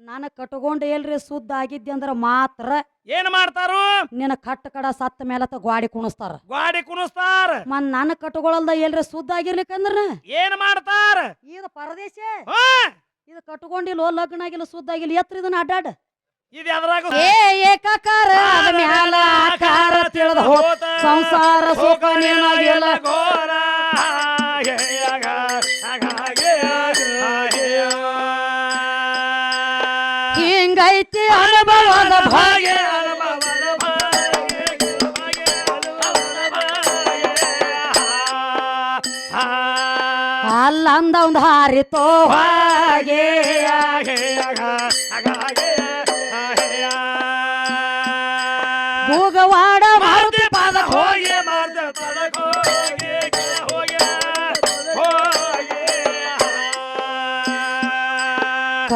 ನಾನು ಕಟ್ಕೊಂಡು ಎಲ್ರಿ ಸುದ್ದ ಆಗಿದ್ದೆ ಅಂದ್ರೆ ಮಾತ್ರ ಏನ್ ಮಾಡ್ತಾರು? ನಿನ್ನ ಕಟ್ಟ ಕಡ ಸತ್ತ ಮೇಲತ್ತ ಗ್ವಾಡಿ ಕುಣಿಸ್ತಾರ. ಗಾಡಿ ಕುಣಿಸ್ತಾರ. ಮನ್ ನಾನು ಕಟ್ಕೊಳಲ್ದ ಎಲ್ರಿ ಸುದ್ದ ಆಗಿರ್ಲಿಕ್ಕಂದ್ರ ಏನ್ ಮಾಡ್ತಾರ? ಇದು ಪರದೇಶ? ಹಾ. ಇದು ಕಟ್ಕೊಂಡಿಲ್ಲ ಲಗ್ನ ಆಗಿಲ್ಲ ಸುದ್ದ ಆಗಿಲ್ಲ ಎತ್ರ ಇದನ್ನ ಅಡ್ಡಾಡ. ಇದು ಯಾವ್ದ್ರಾಗ? ಏ ಏಕಾಕಾರ ಅದ ಮ್ಯಾಲ ಆಕಾರ ತಿಳಿದ ಹೋತ. ಸಂಸಾರ ಸುಖ ನಿನಗಿಲ್ಲ ಘೋರ. ಹಿಂಗೈತಿ? ಅನುಭವದ ಭಾಗ್ಯ. ಅಲ್ಲಂದ ಒಂದು ಹಾರಿತೋ. ಹಾಗೆ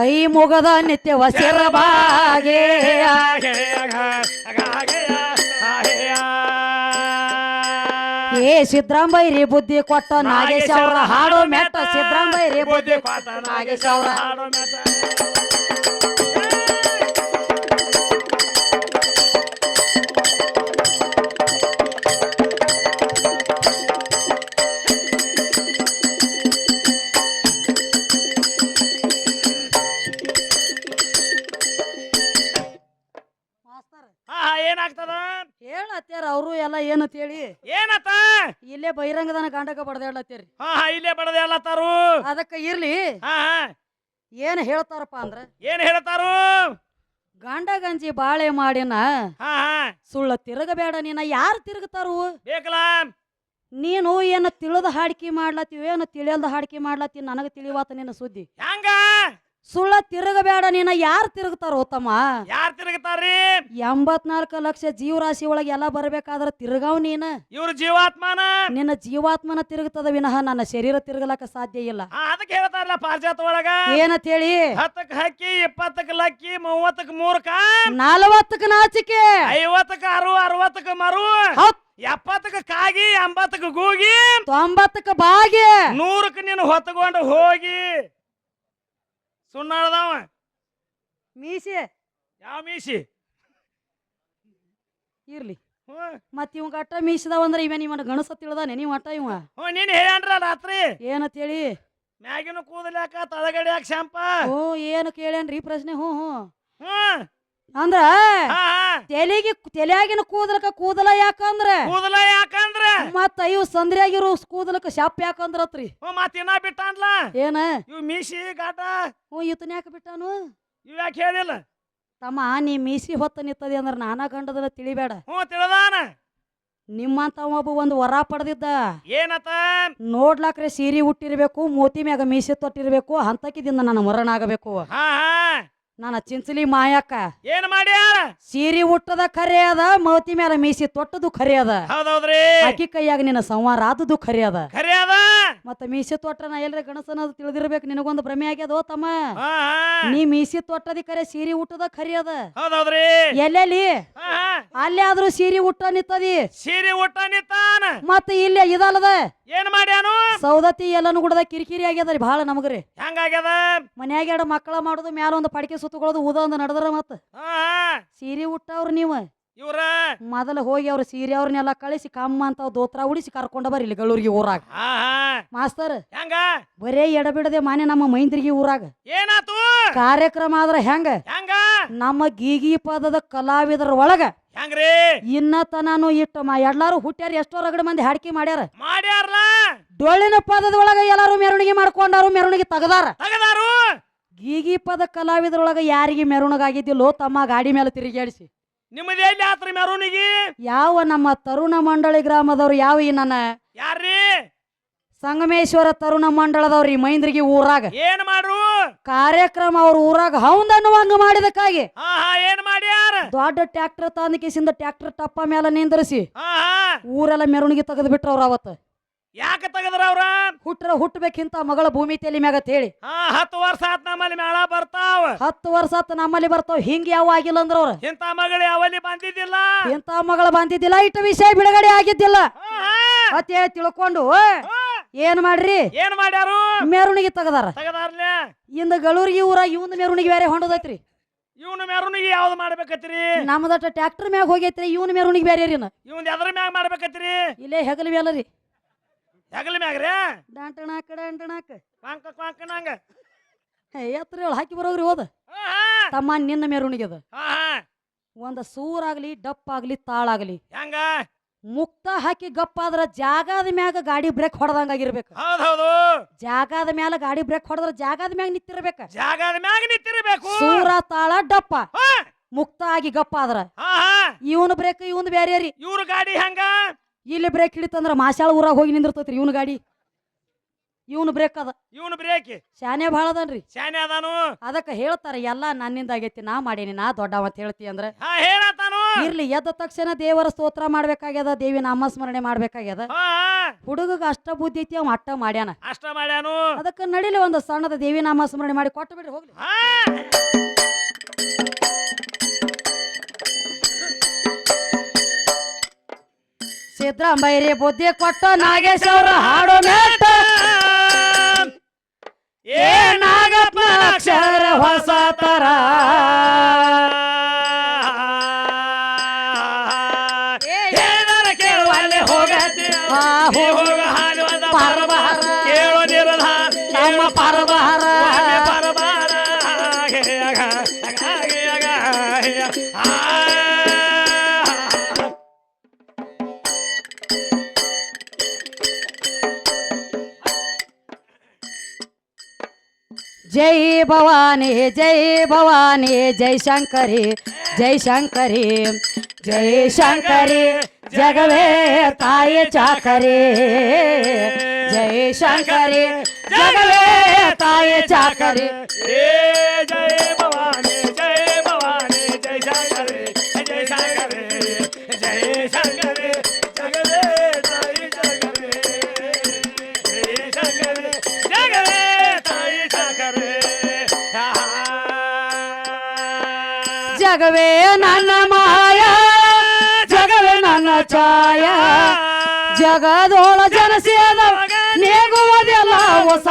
ಕೈ ಮುಗದ ನಿತ್ಯ ವಸಿರ ಬಾಗೆ. ಏ ಸಿದ್ದರಾಮಯ್ಯರಿ ಬುದ್ಧಿ ಕೊಟ್ಟ ನಾಗೇಶ್ ಅವರ ಹಾಡು ಮೆಟ್ಟ. ಸಿದ್ದರಾಮಯ್ಯರಿ ಬುದ್ಧಿ ಕೊಟ್ಟ ನಾಗೇಶ್ ಅವ್ರ ಹಾ ಏನಾಗ್ತದ? ಹೇಳತ್ಯಾರ ಅವರು ಎಲ್ಲ ಏನಂತ ಹೇಳಿ ಏನತ್ತ? ಇಲ್ಲೇ ಬಹಿರಂಗದನ ಗಂಡಕ ಬಡ್ದಾಡ್ಲತ್ತೀರಿ ಹಾ ಹಾ ಇಲ್ಲೇ ಬಡದೆ ಅಲ್ಲ ತಾರು ಅದಕ್ಕ ಇರ್ಲಿ. ಹಾ ಹಾ. ಏನ್ ಹೇಳ್ತಾರಪ್ಪ ಅಂದ್ರ? ಏನ್ ಹೇಳ್ತಾರು? ಗಂಡ ಗಂಜಿ ಬಾಳೆ ಮಾಡಿನ ಹಾ ಹಾ. ಸುಳ್ಳ ತಿರುಗಬೇಡ ನೀನ. ಯಾರು ತಿರುಗತಾರು? ಬೇಕಲ್ಲ? ನೀನು ಏನ ತಿಳಿದ ಹಾಡಿಕೆ ಮಾಡ್ಲತ್ತಿ ಏನು ತಿಳಿಯಲ್ದ ಹಾಡಿಕೆ ಮಾಡ್ಲತ್ತಿ ನನಗ ತಿಳಿವಾತ ನಿನ್ನ ಸುದ್ದಿ. ಹೆಂಗ ಸುಳ್ಳ ತಿರುಗಬೇಡ ನೀನ. ಯಾರು ತಿರುಗ್ತಾರ ಉತ್ತಮ? ಯಾರ್ ತಿರುಗ್ತಾರ್ರಿ? ಎಂಬತ್ನಾಲ್ಕು ಲಕ್ಷ ಜೀವರಾಶಿ ಒಳಗೆ ಎಲ್ಲ ಬರ್ಬೇಕಾದ್ರ ತಿರುಗಾವ್ ನೀನ. ಇವ್ರ ಜೀವಾತ್ಮನ. ನಿನ್ನ ಜೀವಾತ್ಮನ ತಿರುಗ್ತದ ವಿನಃ ನನ್ನ ಶರೀರ ತಿರುಗಲಕ ಸಾಧ್ಯ ಇಲ್ಲ. ಅದಕ್ಕೆ ಹೇಳ್ತಾರಲ್ಲ ಪಾರ್ಜಾತ ಒಳಗ. ಏನಂತ ಹೇಳಿ? ಹತ್ತಕ್ ಹಕ್ಕಿ ಇಪ್ಪತ್ತಕ್ ಲಕ್ಕಿ ಮೂವತ್ತಕ್ ಮೂರ್ಕ ನಲವತ್ತಕ್ಕ ನಾಚಿಕೆ. ಐವತ್ತಕ್ ಅರು ಅರವತ್ತಕ್ ಮರು. ಹತ್ ಎಪ್ಪತ್ತಕ್ ಕಾಗಿ ಎಂಬತ್ತಕ್ ಗೂಗಿ. ತೊಂಬತ್ತಕ್ಕ ಬಾಗಿ. ನೂರಕ್ ನೀನು ಹೊತ್ಕೊಂಡು ಹೋಗಿ. ಸುಣ್ಣಾಳದವ ಮೀಸಿ. ಯಾವ ಮೀಸಿ? ಇರ್ಲಿ. ಹ್ಮ್ ಮತ್ ಇವ್ ಗಟ್ಟ ಮೀಸಿದಾವ ಅಂದ್ರ ಇವ ನಿಮ್ಮನ್ನ ಗಣಸ ತಿಳ್ದಾನೆ ನೀವ್ ಅಟ್ಟ ಇವ? ಹ್ಞೂ ನೀನ್ ಹೇಳ್ಯಾನ್ರ ರಾತ್ರಿ? ಏನತ್ ಹೇಳಿ ಮ್ಯಾಗಿನ ಕೂದಲ್ಯಾಕ ತಳಗಡಿಯಾಕ ಶಾಂಪ? ಓ ಏನು ಕೇಳ್ಯಾನ್ರಿ ಪ್ರಶ್ನೆ ಹ್ಞೂ ಹ್ಞೂ. ಹ್ಮ್ ಅಂದ್ರ ತೆಲಿಗೆ ತೆಲಿಯಾಗಿನ ಕೂದಲಕ್ಕ ಕೂದಲ ಯಾಕಂದ್ರ? ಕೂದಲ ಯಾಕಂದ್ರ? ಮತ್ತ ಇವ್ ಸಂದ್ರಿಯಾಗಿರೋ ಕೂದಲಕ ಶಾಪ್ ಯಾಕಂದ್ರ ಅತ್ರಿ ಮತ್ ಇನ್ನ ಬಿಟ್ಟಾನ್ಲ? ಏನ? ಇವ್ ಮೀಸಿ ಗಾಟ? ಹ್ಞೂ ಇತನ ಯಾಕೆ ಬಿಟ್ಟಾನು? ಇವ್ ಯಾಕೆ ಹೇಳಿಲ್ಲ? ತಮ್ಮ ನೀ ಮೀಸಿ ಹೊತ್ತ ನಿತ್ತದಿ ಅಂದ್ರ ನಾನಾ ಗಂಡದಲ್ಲ ತಿಳಿಬೇಡ. ಹ್ಞೂ ತಿಳಿದಾನ. ನಿಮ್ಮಂತ ಒಬ್ಬ ಒಂದು ವರ ಪಡೆದಿದ್ದ. ಏನತ ನೋಡ್ಲಾಕ್ರೆ ಸೀರೆ ಹುಟ್ಟಿರ್ಬೇಕು ಮೋತಿ ಮ್ಯಾಗ ಮೀಸೆ ತೊಟ್ಟಿರ್ಬೇಕು ಹಂತಕಿದಿಂದ ನನ್ನ ಮರಣ ಆಗಬೇಕು ಹಾ. ನನ್ನ ಚಿಂಚಲಿ ಮಾಯಕ್ಕ ಏನ್ ಮಾಡ್ಯಾರ? ಸೀರಿ ಹುಟ್ಟದ ಖರೆ ಅದ ಮೌತಿ ಮ್ಯಾಲ ಮೀಸಿ ತೊಟ್ಟದು ಖರೆ ಅದ. ಹೌದೌದ್ರಿ. ಅಕ್ಕಿ ಕೈಯಾಗ ನಿನ್ನ ಸಂವಾರ ಆದದು ಖರೆ ಅದ. ಖರೆ ಅದ? ಮತ್ತ ಮೀಸಿ ತೊಟ್ಟ ನಾ ಎಲ್ರ ಗಣಸನ ತಿಳಿದಿರ್ಬೇಕು ನಿನಗೊಂದು ಭ್ರಮೆ ಆಗ್ಯದ ತಮ್ಮ. ನೀ ಮೀಸಿ ತೊಟ್ಟದಿ ಖರೆ ಸೀರಿ ಹುಟ್ಟದ ಖರೆ ಅದ. ಹೌದೌದ್ರಿ. ಎಲ್ಲೆಲ್ಲಿ? ಅಲ್ಲೇ ಆದ್ರೂ ಸೀರಿ ಹುಟ್ಟ ನಿತ್ತದಿ ಸೀರಿ ಹುಟ್ಟ ನಿತ್ತಾನ ಮತ್ತ ಇಲ್ಲಿ ಇದಲ್ಲದ. ಏನ್ ಮಾಡ್ಯಾನು? ಸೌದತ್ತಿ ಎಲ್ಲನು ಗುಡದ ಕಿರಿಕಿರಿ ಆಗ್ಯದ್ರಿ ಬಹಳ ನಮಗ್ರಿ. ಹೆಂಗಾಗ್ಯದ ಮನ್ಯಾಗ ಎರಡು ಮಕ್ಕಳ ಮಾಡುದು ಮ್ಯಾಲ ಒಂದು ಪಡಿಕೆ ಸುತ್ತಕೊಳ್ಳೋದು ಊದ ಒಂದು ಮತ್ತೆ? ಸೀರೆ ಉಟ್ಟವ್ರ ನೀವು? ಇವ್ರ? ಮೊದಲ ಹೋಗಿ ಅವ್ರ ಸೀರೆ ಅವ್ರನ್ನೆಲ್ಲ ಕಳಿಸಿ ಕಮ್ಮ ಅಂತ ದೋತ್ರ ಉಡಿಸಿ ಕರ್ಕೊಂಡ ಬರ್ರಿ ಇಲ್ಲಿ ಗಳೂರಿಗೆ ಊರಾಗ. ಮಾಸ್ತರ್ ಹೆಂಗ? ಬರೇ ಎಡಬಿಡದೆ ಮಾನೆ ನಮ್ಮ ಮೈಂದ್ರಿಗೆ ಊರಾಗ. ಏನಾತು? ಕಾರ್ಯಕ್ರಮ ಆದ್ರ ಹೆಂಗ? ಹೆಂಗ? ನಮ್ಮ ಗೀಗಿ ಪದದ ಕಲಾವಿದರ ಒಳಗ ಹೆಂಗ್ರಿ? ಇನ್ನ ತನಾನು ಇಟ್ಟು ಮಾ ಎಲ್ಲಾರು ಹುಟ್ಟ್ಯಾರ ಎಷ್ಟೋ ರಗಡ ಮಂದಿ ಹಾಡಿಕೆ ಮಾಡ್ಯಾರ? ಮಾಡ್ಯಾರ್ಲ? ಡೊಳ್ಳಿನ ಪದದ ಒಳಗ ಎಲ್ಲಾರು ಮೆರವಣಿಗೆ ಮಾಡ್ಕೊಂಡಾರು ಮೆರವಣಿಗೆ ತಗದಾರ. ತಗದಾರು? ಗೀಗಿ ಪದ ಕಲಾವಿದರೊಳಗ ಯಾರಿಗೆ ಮೆರವಣಿಗೆ ಆಗಿದ್ದಿಲ್ಲೋ ತಮ್ಮ ಗಾಡಿ ಮೇಲೆ ತಿರುಗಾಡಿಸಿ ನಿಮ್ಮದೇ ಮೆರವಣಿಗೆ ಆತ್ರಿ ಮೆರವಣಿಗಿ? ಯಾವ ನಮ್ಮ ತರುಣ ಮಂಡಳಿ ಗ್ರಾಮದವ್ರು ಯಾವ ಈ ನನ್ನ ಯಾರ್ರಿ? ಸಂಗಮೇಶ್ವರ ತರುಣ ಮಂಡಳದವ್ರಿ ಮೈಂದ್ರಿಗೆ ಊರಾಗ? ಏನ್ ಮಾಡ್ರು? ಕಾರ್ಯಕ್ರಮ ಅವ್ರ ಊರಾಗ ಹೌದ್ ಅನ್ನುವಂಗ ಮಾಡಿದಕ್ಕಾಗಿ. ಹಾ ಹಾ ಏನ್ ಮಾಡ್ಯಾರ? ದೊಡ್ಡ ಟ್ರ್ಯಾಕ್ಟರ್ ತಂದ ಟ್ರಾಕ್ಟರ್ ಟ್ರ್ಯಾಕ್ಟರ್ ಟಪ್ಪ ಮೇಲೆ ನಿಂದ್ರಿಸಿ. ಊರೆಲ್ಲ ಮೆರವಣಿಗೆ ತೆಗೆದು ಬಿಟ್ರ ಅವ್ರ ಅವತ್ತ. ಯಾಕ ತೆಗದ್ರ ಅವ್ರ? ಹುಟ್ರ ಹುಟ್ಟಬೇಕಿಂತ ಮಗಳ ಭೂಮಿ ತಲೆ ಮ್ಯಾಗ ಹೇಳಿ ಹಾ ಹತ್ತು ವರ್ಷ ಆತ್ ನಮ್ಮಲ್ಲಿ ಮೇಳ ಬರ್ತಾವ. ಹತ್ತು ವರ್ಷ ಆತ್ ನಮ್ಮಲ್ಲಿ ಬರ್ತಾವ. ಹಿಂಗ ಯಾವ ಆಗಿಲ್ಲ ಅಂದ್ರ ಅವ್ರ. ಇಂತ ಮಗಳು ಯಾವಲ್ಲಿ ಬಂದಿದ್ದಿಲ್ಲ? ಇಂತ ಮಗಳ ಬಂದಿದ್ದಿಲ್ಲ ಇಟ್ಟ ವಿಷಯ ಬಿಡುಗಡೆ ಆಗಿದ್ದಿಲ್ಲ. ಅತಿ ತಿಳ್ಕೊಂಡು. ಏನ್ ಮಾಡ್ರಿ? ಏನ್ ಮಾಡ್ಯಾರು? ಮೆರವಣಿಗೆ ತೆಗದಾರ. ತಗದಾರ್ಲೆ? ಇಂದ ಗಳೂರಿಗೆ ಊರ ಇವನ್ ಮೆರವಣಿಗೆ ಬೇರೆ ಹೊಂಡದೈತ್ರಿ. ಇವನ್ ಮೆರವಣಿಗೆ ಯಾವ್ದು ಮಾಡ್ಬೇಕತ್ರಿ? ನಮ್ದಟ ಟ್ರ್ಯಾಕ್ಟರ್ ಮ್ಯಾಗ ಹೋಗೈತ್ರಿ ಇವನ್ ಮೆರವಣಿಗೆ ಬೇರೆ ರೀ ಇವ್ನ ಎದ್ರ ಮ್ಯಾಗ ಮಾಡ್ಬೇಕತ್ರಿ? ಇಲ್ಲೇ ಹೆಗಲ ಮೇಲೆ ರೀ. ಹೆಗಲ ಮ್ಯಾಗ್ರಿ ಕ್ವಾಂಕ ಕ್ವಾಂಕ ನಂಗ. ಎತ್ತರ ಹೇಳಿ ಹಾಕಿ ಬರೋಗ್ರಿ ಹೋದ ತಮ್ಮ ನಿನ್ನ ಮೆರವಣಿಗೆ ಅದ ಹಾ ಹಾ. ಒಂದ ಸೂರಾಗ್ಲಿ ಡಪ್ ಆಗ್ಲಿ ತಾಳಾಗ್ಲಿ. ಹೆಂಗ? ಮುಕ್ತ ಹಾಕಿ ಗಪ್ಪ ಆದ್ರ ಜಾಗದ ಮ್ಯಾಗ ಗಾಡಿ ಬ್ರೇಕ್ ಹೊಡೆದಂಗ ಆಗಿರ್ಬೇಕು. ಹೌದ್ ಹೌದು. ಜಾಗದ ಮ್ಯಾಲ ಗಾಡಿ ಬ್ರೇಕ್ ಹೊಡೆದ್ರ ಜಾಗದ ಮ್ಯಾಗ ನಿಂತಿರ್ಬೇಕ. ಜಾಗದ ಮ್ಯಾಗ ನಿಂತಿರ್ಬೇಕು. ಸೂರ ತಾಳ ಡಪ್ಪ. ಮುಕ್ತ ಆಗಿ ಗಪ್ಪ ಆದ್ರ. ಇವನ್ ಬ್ರೇಕ್ ಇವನ್ ಬೇರೆ ರೀ ಇವ್ರ ಗಾಡಿ ಹೆಂಗ? ಇಲ್ಲಿ ಬ್ರೇಕ್ ಹಿಡಿತಂದ್ರ ಮಾಶಾಳ ಊರಾಗ ಹೋಗಿ ನಿಂದಿರ್ತೈತ್ರಿ ಇವನ್ ಗಾಡಿ. ಇವನ್ ಬ್ರೇಕ್ ಅದ. ಇವನು ಬ್ರೇಕ್ ಶಾನೆ ಭಾಳ ಅದನ್ರಿ. ಶಾನೆ ಅದಾನು. ಅದಕ್ಕೆ ಹೇಳ್ತಾರ ಎಲ್ಲ ನನ್ನಿಂದ ಆಗೈತಿ ನಾ ಮಾಡೇನಿ ನಾ ದೊಡ್ಡವ ಅಂತ ಹೇಳ್ತಿ ಅಂದ್ರೆ ಹೇಳತಾನು ಇರ್ಲಿ ಎದ್ದ ತಕ್ಷಣ ದೇವರ ಸ್ತೋತ್ರ ಮಾಡ್ಬೇಕಾಗ್ಯದ ದೇವಿ ನಾಮಸ್ಮರಣೆ ಮಾಡ್ಬೇಕಾಗ್ಯದ. ಹುಡುಗ ಅಷ್ಟ ಬುದ್ಧಿ ಐತಿ ಅವ್ ಅಟ್ಟ ಮಾಡ್ಯಾನ. ಅಷ್ಟ ಮಾಡ್ಯಾನು. ಅದಕ್ಕ ನಡಿಲಿ ಒಂದು ಸಣ್ಣದ ದೇವಿ ನಾಮಸ್ಮರಣೆ ಮಾಡಿ ಕೊಟ್ಟು ಬಿಡ್ರಿ ಹೋಗ್ಲಿ ಹಾ ಸಿದ್ದರಾಮಯ್ಯರಿ ಬುದ್ಧಿ ಕೊಟ್ಟು ನಾಗೇಶ್ ಅವ್ರ ಹಾಡು ಏ ನಾಗಪ್ಪ ಅಕ್ಷರ ಹೊಸ ತರ. ಜೈ ಭವಾನಿ ಜೈ ಭವಾನಿ ಜೈ ಶಂಕರಿ ಜೈ ಶಂಕರಿ ಜೈ ಶಂಕರಿ ಜಗವೇ ತಾಯಿ ಚಾಕರಿ ಜೈ ಶಂಕರಿ ಜಗವೇ ತಾಯಿ ಚಾಕರಿ ಜಗವೇ ನನ್ನ ಮಾಯ ಜಗವೇ ನನ್ನ ಛಾಯ. ಜಗದೋಳ ಜನಸೇದ ನೇಗುವುದೆಲ್ಲ ಹೊಸ.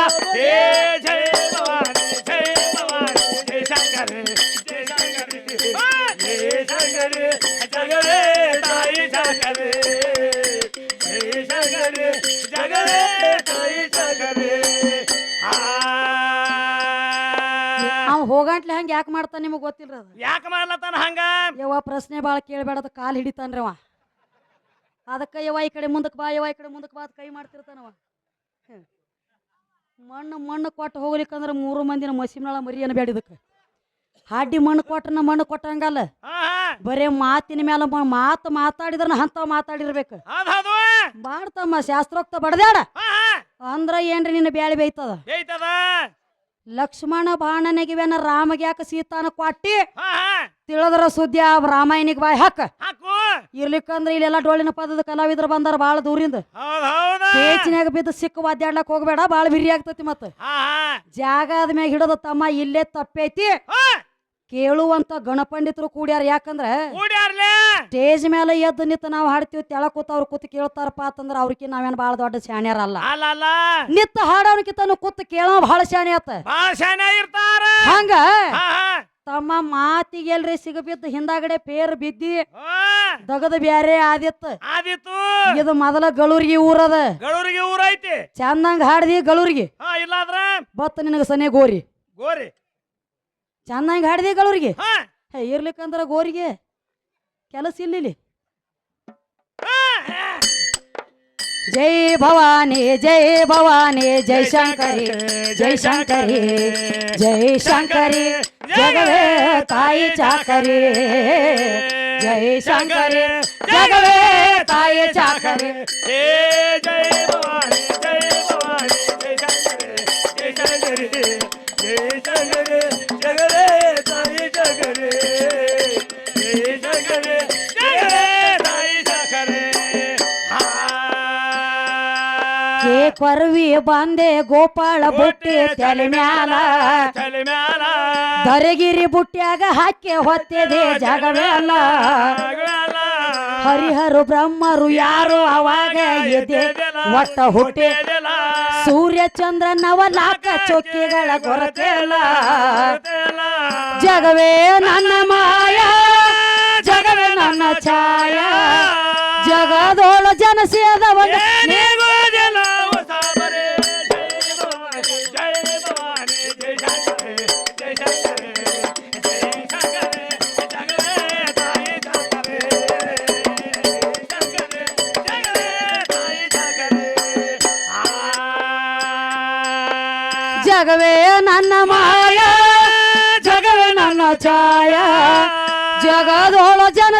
ಅವ್ ಹೋಗಂಟ್ಲೆ ಹಂಗ ಯಾಕೆ ಮಾಡ್ತಾನ ನಿಮಗ್ ಗೊತ್ತಿಲ್ರಿ ಅದು? ಯಾಕೆ ಮಾಡ್ಲತ್ತಾನ ಹಂಗ? ಯವ್ವ ಪ್ರಶ್ನೆ ಭಾಳ ಕೇಳಬೇಡದ ಕಾಲ್ ಹಿಡಿತಾನ್ರಿ ಅವ. ಅದಕ್ಕ ಯವ್ವ ಈ ಕಡೆ ಮುಂದಕ್ಕೆ ಬಾ ಯವ್ವ ಈ ಕಡೆ ಮುಂದಕ್ಕೆ ಬಾ ಅದು ಕೈ ಮಾಡ್ತಿರ್ತಾನವ ಹ್ಮ್. ಮಣ್ಣು ಮಣ್ಣು ಕೊಟ್ಟು ಹೋಗ್ಲಿಕ್ಕಂದ್ರ ಮೂರು ಮಂದಿನ ಮಸಿಮ್ನಾಳ ಮರಿಯನ ಬೇಡಿದಕ್ಕೆ ಹಾಡಿ ಮಣ್ಣು ಕೊಟ್ಟನ ಮಣ್ಣು ಕೊಟ್ಟಂಗಲ್ಲ. ಹಾ ಹಾ. ಬರೇ ಮಾತಿನ ಮೇಲೆ ಮ- ಮಾತು ಮಾತಾಡಿದ್ರ ಹಂತ ಮಾತಾಡಿರ್ಬೇಕು. ಮಾಡ್ತಮ್ಮ ಹೌದು. ಬಾಡ್ತಮ್ಮ ಶಾಸ್ತ್ರೋಕ್ತ ಬಡದ್ಯಾಡ. ಹಾ ಹಾ. ಅಂದ್ರ ಏನ್ರಿ ನಿನ್ನ ಬ್ಯಾಳಿ ಬೇಯ್ತದ? ಬೇಯ್ತದ? ಲಕ್ಷ್ಮಣ ಬಾಣನಿಗಿವೆನ ರಾಮಗೆ ಯಾಕೆ ಸೀತಾನ ಕೊಟ್ಟಿ? ತಿಳಿದ್ರ ಸುದ್ದಿ ಆ ರಾಮಾಯಣಿಗೆ ಬಾಯ್ ಹಾಕ. ಇರ್ಲಿಕ್ಕಂದ್ರೆ ಇಲ್ಲೆಲ್ಲ ಡೋಳಿನ ಪದದ ಕಲಾವಿದ್ರು ಬಂದಾರ ಬಾಳ ದೂರಿಂದ. ಪೇಚಿನ್ಯಾಗ ಬಿದ್ದು ಸಿಕ್ಕ ವಾದ್ಯಾಡ್ಲಕ್ ಹೋಗ್ಬೇಡ ಬಾಳ ಬಿರಿ ಆಗ್ತತಿ ಮತ್ತ. ಜಾಗ ಹಾ. ಜಾಗದ ಮ್ಯಾಗ ಹಿಡದ ತಮ್ಮ ಇಲ್ಲೇ ತಪ್ಪೈತಿ. ಕೇಳುವಂತ ಗಣಪಂಡಿತರು ಕೂಡ್ಯಾರ ಯಾಕಂದ್ರ ಕೂಡ್ಯಾರ್ಲೆ? ಸ್ಟೇಜ್ ಮೇಲೆ ಎದ್ದು ನಿತ್ತ ನಾವು ಹಾಡ್ತೀವಿ ತೆಳ ಕೂತ ಅವ್ರು ಕೂತ್ ಕೇಳ್ತಾರಪ್ಪ ಅಂತಂದ್ರ ಅವ್ರಿಗೆ ನಾವೇನ್ ಬಾಳ ದೊಡ್ಡ ಶಾಣ್ಯಾರಲ್ಲ. ಅಲ್ಲ ಅಲ್ಲ. ನಿತ್ತ ಹಾಡೋನ್ಕಿತನು ಕೂತ್ ಕೇಳೋ ಬಹಳ ಶಾಣೆ ಆತ. ಶಾನೆ ಇರ್ತಾರ. ಹಂಗ? ಹಾ ಹಾ. ತಮ್ಮ ಮಾತಿಗೆ ಎಲ್ರಿ ಸಿಗಬಿದ್ದು ಹಿಂದಾಗಡೆ ಪೇರ್ ಬಿದ್ದಿ ದಗದ ಬ್ಯಾರೆ ಆದಿತ್ತು. ಆದಿತ್ತು. ಇದು ಮೊದಲ ಗಳೂರಿಗೆ ಊರದ. ಗಳೂರಿಗೆ ಊರ ಐತಿ ಚಂದಂಗ ಹಾಡ್ದಿ ಗಳೂರಿಗೆ. ಹಾ ಇಲ್ಲಾದ್ರ? ಬತ್ತ ನಿನಗ ಸನೆ ಗೋರಿ. ಗೋರಿ. ಚಂದಂಗ ಹಾಡ್ದಿ ಗಳೂರಿಗೆ ಹಾ. ಹೇ ಇರ್ಲಿಕ್ಕಂದ್ರ ಗೋರಿಗೆ ಕೆಲಸ ಇಲ್ಲಿ ಹಾ, ಹಾ. ಜೈ ಭವಾನಿ ಜೈ ಭವಾನಿ ಜೈ ಶಂಕರಿ ಜೈ ಶಂಕರಿ ಜೈ ಶಂಕರಿ ಜಗವೇ ತಾಯಿ ಚಾಕರಿ ಜೈ ಶಂಕರಿ ಜಗವೇ ತಾಯಿ ಚಾಕರಿ ಏ ಜಯ ಭವಾನಿ. ಕೊರವಿ ಬಂದೆ ಗೋಪಾಳ ಬುಟ್ಟಿ ತಲೆ ಮ್ಯಾಲ. ತಲೆ ಮ್ಯಾಲ. ದರಗಿರಿ ಬುಟ್ಟಿಯಾಗ ಹಾಕಿ ಹೊತ್ತಿದೆ ಜಗವೆಲ್ಲ ಹರಿಹರು ಬ್ರಹ್ಮರು ಯಾರು ಅವಾಗ ಎದೆ ಒಟ್ಟ ಹುಟ್ಟಿ ಸೂರ್ಯ ಚಂದ್ರ ನವಲಾಕ ಚೊಕ್ಕಿಗಳ ಕೊರತೆಲ್ಲ ಜಗವೇ ನನ್ನ ಮಾಯ ಜಗವೇ ನನ್ನ ಛಾಯ. ಜಗದೋಳ ಜನ ಸೇದ ಒಂದು ಜಗವೇ ನನ್ನ ಮಾಯ ಜಗವೇ ನನ್ನ ಛಾಯ. ಜಗದೋಳ ಜನ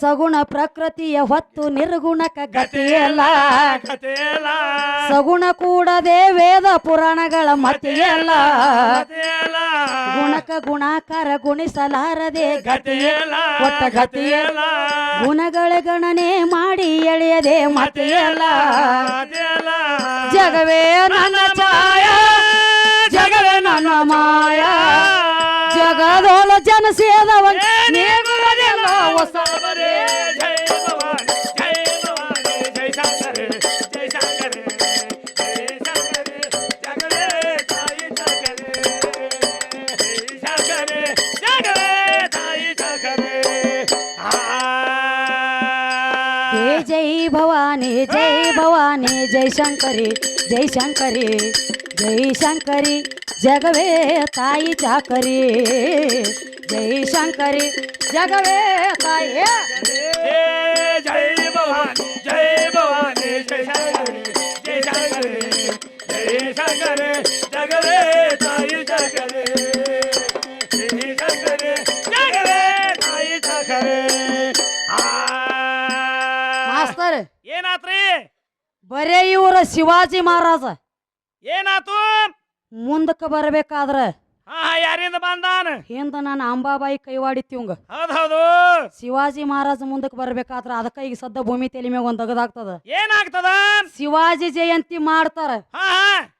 ಸಗುಣ ಪ್ರಕೃತಿಯ ಹೊತ್ತು ನಿರ್ಗುಣಕ ಗತಿಯಲ್ಲ. ಕಥೆಯಲ್ಲ ಸಗುಣ ಕೂಡದೆ ವೇದ ಪುರಾಣಗಳ ಮತಿಯಲ್ಲ. ಕಥೆಯಲ್ಲ ಗುಣಕ ಗುಣಾಕಾರ ಗುಣಿಸಲಾರದೆ ಗತಿಯಲ್ಲ. ಕೊಟ್ಟ ಗತಿಯಲ್ಲ. ಗುಣಗಳ ಗಣನೆ ಮಾಡಿ ಎಳೆಯದೆ ಮತಿಯಲ್ಲ. ಜಗವೇ ನನ್ನ ಛಾಯ. ಜಗವೇ ನನ್ನ ಮಾಯ. ಜಗದೋಲ ಜನ ಸೇದವ ಹೊಸ ಹೊಸಬರೇ ಜೈ ಭವಾನಿ ಜೈ ಭವಾನಿ ಜೈ ಶಂಕರೆ ಜೈ ಶಂಕರೆ ಜೈ ಶಂಕರೆ ಜಗವೇ ತಾಯಿ ಶಂಕರೆ ಜೈ ಶಂಕರೆ ಜಗವೇ ತಾಯಿ ಶಂಕರೆ ಆ ಹೇ ಜೈ ಭವಾನಿ ಜೈ ಭವಾನಿ ಜೈ ಶಂಕರಿ ಜೈ ಶಂಕರಿ ಜೈ ಶಂಕರಿ ಜಗವೇ ತಾಯಿ ಚಾಕರಿ ಜೈ ಶಂಕರಿ ಜಗವೇ ತಾಯಿ ಹೇ ಜೈ ಭವಾನಿ ಜೈ ಭವಾನಿ ಜೈ ಶಂಕರೆ ಜೈ ಶಂಕರೆ ಜೈ ಶಂಕರೆ ಜಗವೇ ತಾಯಿ ಶಂಕರೆ ಜೈ ಶಂಕರೆ ಜಗವೇ ತಾಯಿ ಶಂಕರೆ ಮಾಸ್ತರ್ ಏನಾತ್ರಿ ಬರೇ ಇವರ ಶಿವಾಜಿ ಮಹಾರಾಜ ಏನಾತು ಮುಂದಕ್ಕೆ ಬರಬೇಕಾದ್ರ ಹಾ ಹಾ ಯಾರಿಂದ ಬಂದಾನ? ಹಿಂದ ನಾನು ಅಂಬಾಬಾಯಿ ಕೈವಾಡಿತ್ತೀವಂಗ ಹೌದ್ ಹೌದು. ಶಿವಾಜಿ ಮಹಾರಾಜ ಮುಂದಕ್ಕೆ ಬರ್ಬೇಕಾದ್ರ ಅದಕ್ಕ ಈಗ ಸದ್ದ ಭೂಮಿ ತೆಲಿ ಮ್ಯಾಗ ಒಂದ್ ಅಗದಾಗ್ತದ. ಏನಾಗ್ತದ? ಶಿವಾಜಿ ಜಯಂತಿ ಮಾಡ್ತಾರ. ಹಾ ಹಾ.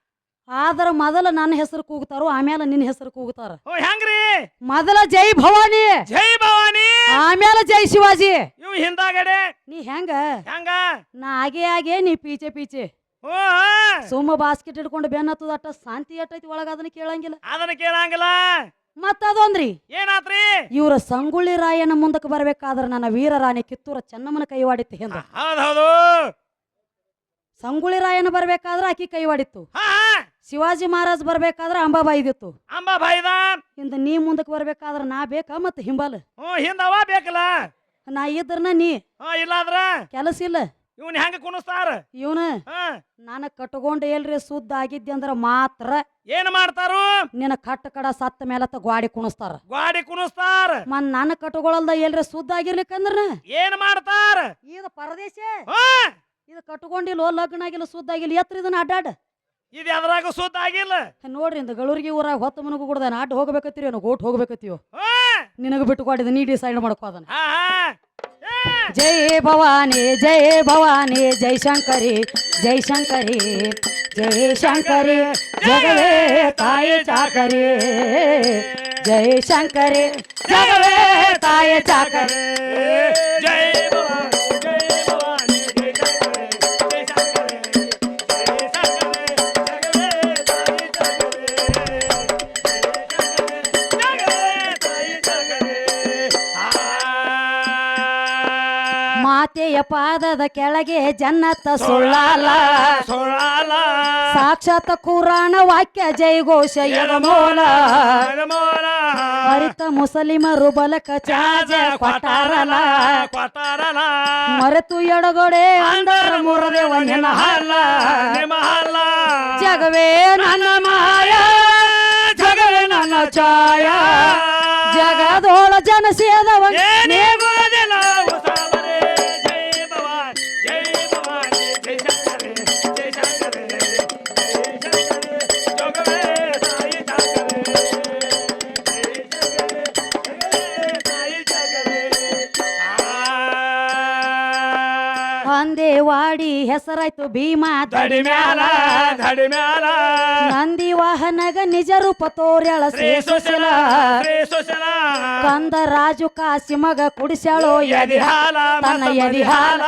ಆದ್ರ ಮೊದಲ ನನ್ನ ಹೆಸರು ಕೂಗ್ತಾರೋ ಆಮೇಲೆ ನಿನ್ನ ಹೆಸರು ಕೂಗ್ತಾರ. ಓ ಹೆಂಗ್ರಿ? ಮೊದಲ ಜೈ ಭವಾನಿ. ಜೈ ಭವಾನಿ. ಆಮೇಲೆ ಜೈ ಶಿವಾಜಿ. ಇವ್ ಹಿಂದಾಗಡೆ. ನೀ ಹೆಂಗ? ಹೆಂಗ? ನಾ ಆಗೇ ಆಗೇ ನೀ ಪೀಚೆ ಪೀಚೆ. ಸುಮ್ಮ ಬಾಸ್ಕೆಟ್ ಹಿಡ್ಕೊಂಡು ಬೆನ್ನತ್ತದ ಅಟ್ಟ ಶಾಂತಿ ಎಟ್ಟೈತಿ ಒಳಗ ಅದನ್ನ ಕೇಳಂಗಿಲ್ಲ. ಅದನ್ನ ಕೇಳಂಗಿಲ್ಲ. ಮತ್ತ ಅದೊಂದ್ರಿ? ಏನಾತ್ರಿ? ಇವ್ರ ಸಂಗೊಳ್ಳಿ ರಾಯನ ಮುಂದಕ್ಕೆ ಬರಬೇಕಾದ್ರೆ ನನ್ನ ವೀರರಾಣಿ ಕಿತ್ತೂರ ಚೆನ್ನಮ್ಮನ ಕೈವಾಡಿತ್ತು ಹಿಂದ ಹೌದ್ ಸಂಗೊಳ್ಳಿ ರಾಯನ ಬರ್ಬೇಕಾದ್ರ ಆಕಿ ಕೈವಾಡಿತ್ತು. ಶಿವಾಜಿ ಮಹಾರಾಜ್ ಬರ್ಬೇಕಾದ್ರ ಅಂಬಾಬಾಯಿ ಇದಿತ್ತು ಅಂಬಾ ಬಾಯ್ದ? ಹಿಂದ ನೀ ಮುಂದಕ್ಕೆ ಬರ್ಬೇಕಾದ್ರ ನಾ ಬೇಕಾ ಮತ್ತ ಹಿಂಬಾಲ. ಹಿಂದವಾ ಬೇಕಲ್ಲ? ನಾ ಇದ್ರನ ನೀ. ಇಲ್ಲಾದ್ರ? ಕೆಲಸ ಇಲ್ಲ. ಇವನ್ ಹೆಂಗ ಕುಣಿಸ್ತಾರ? ಇವನು ಹಾ. ನಾನು ಕಟ್ಕೊಂಡು ಎಲ್ರಿ ಸುದ್ದ ಆಗಿದ್ದೆ ಅಂದ್ರ ಮಾತ್ರ ಏನ್ ಮಾಡ್ತಾರು? ನಿನ್ನ ಕಟ್ಟ ಕಡ ಸತ್ತ ಮೇಲತ್ತ ಗ್ವಾಡಿ ಕುಣಿಸ್ತಾರ. ಗಾಡಿ ಕುಣಿಸ್ತಾರ. ಮನ್ ನಾನು ಕಟ್ಕೊಳಲ್ದ ಎಲ್ರಿ ಸುದ್ದ ಆಗಿರ್ಲಿಕ್ಕಂದ್ರ ಏನ್ ಮಾಡ್ತಾರ? ಇದು ಪರದೇಶ? ಹಾ. ಇದು ಕಟ್ಕೊಂಡಿಲ್ಲ ಲಗ್ನ ಆಗಿಲ್ಲ ಸುದ್ದ ಆಗಿಲ್ಲ ಎತ್ರ ಇದನ್ನ ಅಡ್ಡಾಡ. ಇದು ಯಾವ್ದ್ರಾಗ ಸುದ್ದ ಆಗಿಲ್ಲ. ನೋಡ್ರಿ ಇಂದ ಗಳೂರಿಗೆ ಊರಾಗ ಹೊತ್ತ ಮನಗೂ ಕೂಡ ಅಡ್ಡ ಹೋಗ್ಬೇಕತ್ತೀರಿ ಏನೋ ಗೋಟ್ ಹೋಗ್ಬೇಕತ್ತೀವೋ ಹಾ. ನಿನಗ ಬಿಟ್ಟು ಕೊಡಿದ ನೀ ಡಿಸೈಡ್ ಮಾಡ್ಕೋ ಅದನ್ನ. ಹಾ ಹಾ. ಏ, ಜೈ ಭವಾನಿ ಜೈ ಭವಾನಿ ಜೈ ಶಂಕರಿ ಜೈ ಶಂಕರಿ ಜೈ ಶಂಕರಿ ಜಗವೇ ತಾಯಿ ಚಾಕರಿ ಜೈ ಶಂಕರಿ ಜಗವೇ ತಾಯಿ ಪಾದದ ಕೆಳಗೆ ಜನ್ನತ ಸುಳ್ಳಾಲ. ಸುಳ್ಳಾಲ. ಸಾಕ್ಷಾತ್ ಕುರಾಣ ವಾಕ್ಯ ಜೈ ಘೋಷ ಯಗಮೋಲ ಮರಿತ ಅರಿತ ಮುಸಲಿಮರು ಬಲಕ ಚಾಜ ಕೊಟ್ಟಾರಲ. ಕೊಟ್ಟಾರಲ. ಮರೆತು ಎಡಗೊಡೆ ಅಂದರ ಮುರದೆ ಒಂದಿನ ಹಾಲ ನಿಮ್ಮ ಜಗವೇ ನನ್ನ ಮಾಯ. ಜಗವೇ ನನ್ನ ಛಾಯ. ಜಗದೋಳ ಜನ ಸೇದವ ಶಂಕರೆ ವಾಡಿ ಹೆಸರಾಯ್ತು ಭೀಮಾ ದಡಿ ಮ್ಯಾಲ ದಡಿ ಮ್ಯಾಲ. ನಂದಿ ವಾಹನಗ ನಿಜ ರೂಪ ತೋರ್ಯಾಳ ಶ್ರೀ ಸುಶಲ. ಶ್ರೀ ಸುಶಲ. ಕಂದ ರಾಜು ಕಾಶಿ ಮಗ ಕುಡಿಸ್ಯಾಳೋ ಎದಿ. ಹಾಲ ತನ್ನ ಯದಿಹಾಲ ಎದಿ ಹಾಲ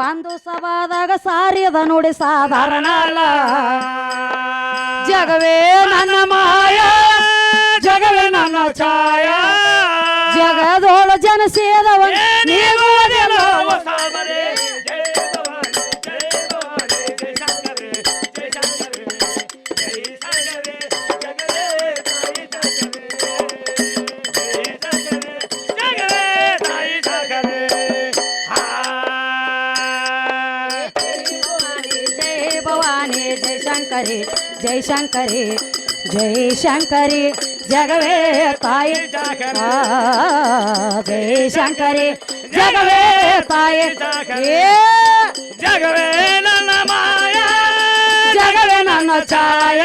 ಬಂದು ಸವಾದಾಗ ಸಾರಿಯದ ನೋಡಿ ಸಾಧಾರಣ. ಅಲ್ಲ ಜಗವೇ ನನ್ನ ಮಾಯ ಜಗವೇ ನನ್ನ ಛಾಯ. ಜಗದೋಳ ಜನ ಸೇದವ ನೀವು ಶಂಕರಿ ಜೈ ಶಂಕರಿ ಜೈ ಶಂಕರಿ ಜಗವೇ ತಾಯಿ. ಜೈ ಶಂಕರಿ ಜಗವೇ ತಾಯಿ. ಜಗವೇ ನನ್ನ ಮಾಯ. ಜಗವೇ ನನ್ನ ಛಾಯ.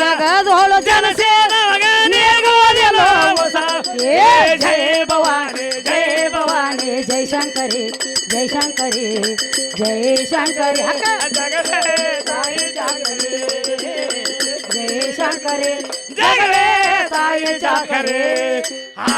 ಜಗದೋಳು ಜನ ಸೇನವಗ ನೀಗೋದೆಲ್ಲೋ ಹೊಸ ಏ ಜೈ ಭವಾನಿ. ಜಯ ಭವಾನಿ ಜೈ ಶಂಕರಿ. ಜೈ ಶಂಕರಿ ಜೈ ಶಂಕರಿ ಅಕ್ಕ ಜಗವೇ ತಾಯಿ ಜಾಗರೇ ಜೈ ಶಂಕರಿ ಜಗವೇ ತಾಯಿ ಜಾಗರೇ ಆ